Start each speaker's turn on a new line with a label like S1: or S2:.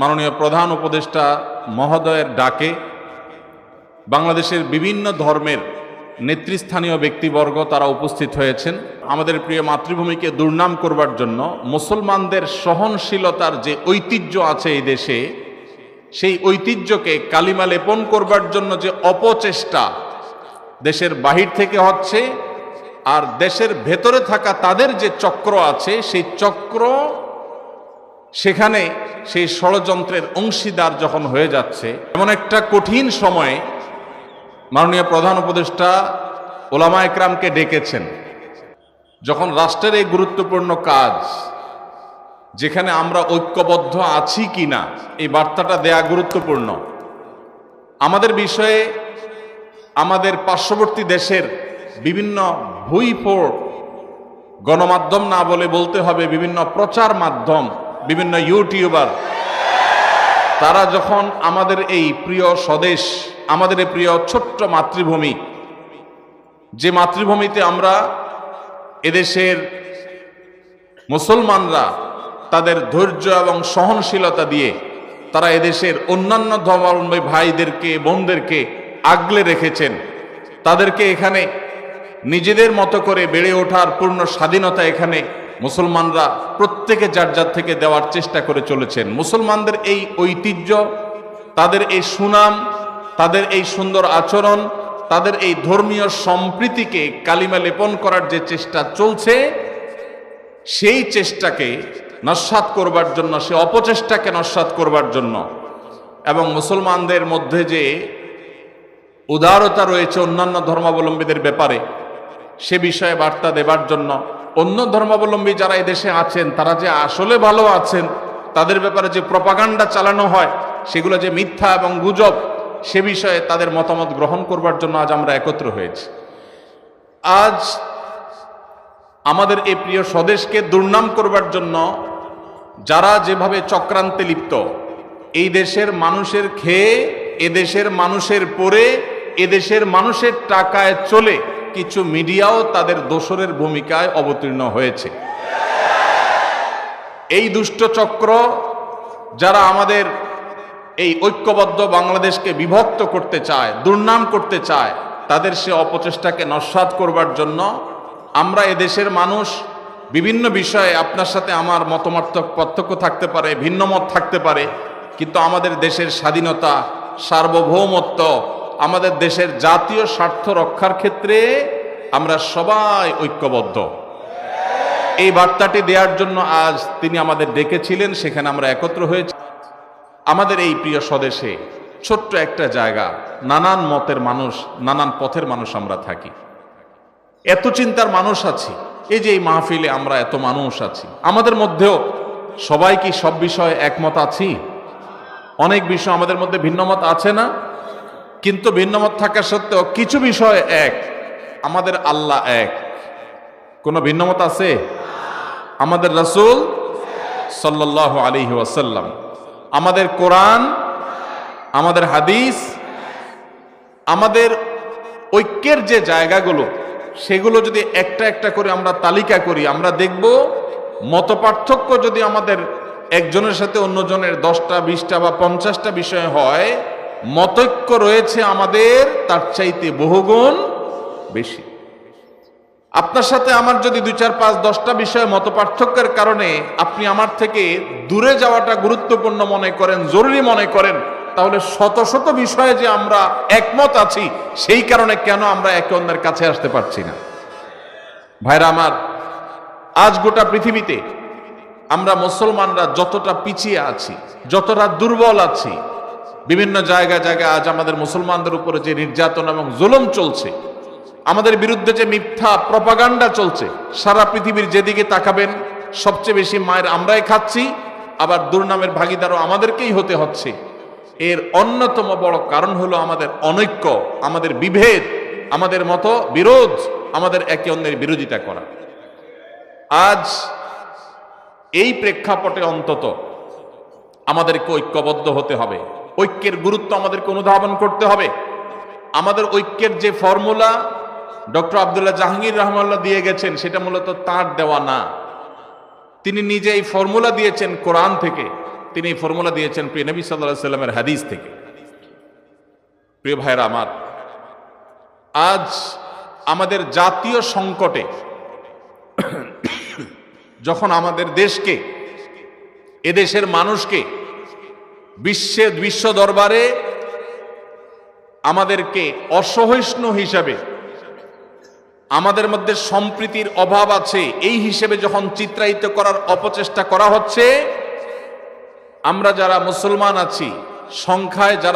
S1: মাননীয় প্রধান উপদেষ্টা মহোদয়ের ডাকে বাংলাদেশের বিভিন্ন ধর্মের নেতৃস্থানীয় ব্যক্তিবর্গ তারা উপস্থিত হয়েছেন। আমাদের প্রিয় মাতৃভূমিকে দুর্নাম করবার জন্য মুসলমানদের সহনশীলতার যে ঐতিহ্য আছে এই দেশে, সেই ঐতিহ্যকে কালিমা লেপন করবার জন্য যে অপচেষ্টা দেশের বাহির থেকে হচ্ছে আর দেশের ভেতরে থাকা তাদের যে চক্র আছে, সেই চক্র সেখানে সেই ষড়যন্ত্রের অংশীদার যখন হয়ে যাচ্ছে, এমন একটা কঠিন সময়ে মাননীয় প্রধান উপদেষ্টা ওলামা একরামকে ডেকেছেন। যখন রাষ্ট্রের এই গুরুত্বপূর্ণ কাজ, যেখানে আমরা ঐক্যবদ্ধ আছি কি না এই বার্তাটা দেয়া গুরুত্বপূর্ণ। আমাদের বিষয়ে আমাদের পার্শ্ববর্তী দেশের বিভিন্ন ভুইফোড় গণমাধ্যম না বলে বলতে হবে, বিভিন্ন প্রচার মাধ্যম বিভিন্ন ইউটিউবার, তারা যখন আমাদের এই প্রিয় স্বদেশ, আমাদের এই প্রিয় ছোট্ট মাতৃভূমি, যে মাতৃভূমিতে আমরা এদেশের মুসলমানরা তাদের ধৈর্য এবং সহনশীলতা দিয়ে তারা এদেশের অন্যান্য ধর্মাবলম্বী ভাইদেরকে, বোনদেরকে আগলে রেখেছেন। তাদেরকে এখানে নিজেদের মতো করে বেড়ে ওঠার পূর্ণ স্বাধীনতা এখানে মুসলমানরা প্রত্যেকে যার যার থেকে দেওয়ার চেষ্টা করে চলেছেন। মুসলমানদের এই ঐতিহ্য, তাদের এই সুনাম, তাদের এই সুন্দর আচরণ, তাদের এই ধর্মীয় সম্প্রীতিকে কালিমা লেপন করার যে চেষ্টা চলছে, সেই চেষ্টাকে নস্বাত করবার জন্য, সে অপচেষ্টাকে নস্বাত করবার জন্য এবং মুসলমানদের মধ্যে যে উদারতা রয়েছে অন্যান্য ধর্মাবলম্বীদের ব্যাপারে, সে বিষয়ে বার্তা দেবার জন্য অন্য ধর্মাবলম্বী যারা দেশে আছেন, তারা যে আসলে ভালো আছেন, তাদের ব্যাপারে যে প্রপাগান্ডা চালানো হয়, সেগুলো যে মিথ্যা এবং গুজব, সে বিষয়ে তাদের মতামত গ্রহণ করবার জন্য আজ আমরা একত্র হয়েছি। আজ আমাদের এই প্রিয় স্বদেশকে দুর্নাম করবার জন্য যারা যেভাবে চক্রান্তে লিপ্ত, এই দেশের মানুষের খেয়ে এদেশের মানুষের পরে এদেশের মানুষের টাকায় চলে কিছু মিডিয়াও তাদের দোসরের ভূমিকায় অবতীর্ণ হয়েছে। এই দুষ্ট চক্র যারা আমাদের এই ঐক্যবদ্ধ বাংলাদেশকে বিভক্ত করতে চায়, দুর্নাম করতে চায়, তাদের সে অপচেষ্টাকে নস্বাত করবার জন্য আমরা এদেশের মানুষ বিভিন্ন বিষয়ে আপনার সাথে আমার মতমার্থ পার্থক্য থাকতে পারে ভিন্ন মত থাকতে পারে, কিন্তু আমাদের দেশের স্বাধীনতা সার্বভৌমত্ব আমাদের দেশের জাতীয় স্বার্থ রক্ষার ক্ষেত্রে আমরা সবাই ঐক্যবদ্ধ। এই বার্তাটি দেওয়ার জন্য আজ তিনি আমাদের ডেকেছিলেন, সেখানে আমরা একত্র হয়েছি। আমাদের এই প্রিয় স্বদেশে ছোট্ট একটা জায়গা, নানান মতের মানুষ, নানান পথের মানুষ আমরা থাকি। এত চিন্তার মানুষ আছি, এই যে এই মাহফিলে আমরা এত মানুষ আছি। আমাদের মধ্যেও সবাই কি সব বিষয়ে একমত আছি? অনেক বিষয় আমাদের মধ্যে ভিন্নমত আছে না? কিন্তু ভিন্নমত থাকা সত্ত্বেও কিছু বিষয় এক, আমাদের আল্লাহ এক। কোনো ভিন্নমত আছে? আমাদের রসুল সাল্লাহ আলী ওয়াসাল্লাম। আমাদের কোরআন, আমাদের হাদিস, আমাদের ঐক্যের যে জায়গাগুলো, সেগুলো যদি একটা একটা করে আমরা তালিকা করি, আমরা দেখব মত যদি আমাদের একজনের সাথে অন্যজনের দশটা, বিশটা বা পঞ্চাশটা বিষয় হয় মতৈক্য রয়েছে আমাদের, তার চাইতে বহুগুণ বেশি। আপনার সাথে আমার যদি দুই চার পাঁচ দশটা বিষয়ে মত পার্থক্যের কারণে আপনি আমার থেকে দূরে যাওয়াটা গুরুত্বপূর্ণ মনে করেন, জরুরি মনে করেন, তাহলে শত শত বিষয়ে যে আমরা একমত আছি, সেই কারণে কেন আমরা একে অন্যের কাছে আসতে পারছি না? ভাইরা আমার, আজ গোটা পৃথিবীতে আমরা মুসলমানরা যতটা পিছিয়ে আছি, যতটা দুর্বল আছি বিভিন্ন জায়গা জায়গায় আজ আমাদের মুসলমানদের উপরে যে নির্যাতন এবং জুলুম চলছে, আমাদের বিরুদ্ধে যে মিথ্যা প্রপাগান্ডা চলছে, সারা পৃথিবীর যেদিকে তাকাবেন, সবচেয়ে বেশি মায়ের আমরাই খাচ্ছি, আবার দুর্নামের ভাগিদারও আমাদেরকেই হতে হচ্ছে। এর অন্যতম বড় কারণ হলো আমাদের অনৈক্য, আমাদের বিভেদ, আমাদের মতো বিরোধ, আমাদের একে অন্যের বিরোধিতা করা। আজ এই প্রেক্ষাপটে অন্তত আমাদেরকে ঐক্যবদ্ধ হতে হবে। ঐক্যের গুরুত্ব আমাদেরকে অনুধাবন করতে হবে। আমাদের ঐক্যের যে ফর্মুলা ডক্টর আবদুল্লাহ জাহাঙ্গীর রহমাল্লাহ দিয়ে গেছেন, সেটা মূলত তার দেওয়া না। তিনি নিজে এই ফর্মুলা দিয়েছেন কোরআন থেকে। তিনি এই ফর্মুলা দিয়েছেন প্রিয় নবী সাল্লাহ সাল্লামের হাদিস থেকে। প্রিয় ভাইরা আমার, আজ আমাদের জাতীয় সংকটে যখন আমাদের দেশকে, এদেশের মানুষকে বিশ্বে বিশ্ব দরবারে আমাদেরকে অসহিষ্ণু হিসাবে, আমাদের মধ্যে সম্প্রীতির অভাব আছে, এই হিসেবে যখন চিত্রায়িত করার অপচেষ্টা করা হচ্ছে, আমরা যারা মুসলমান আছি, সংখ্যায় যারা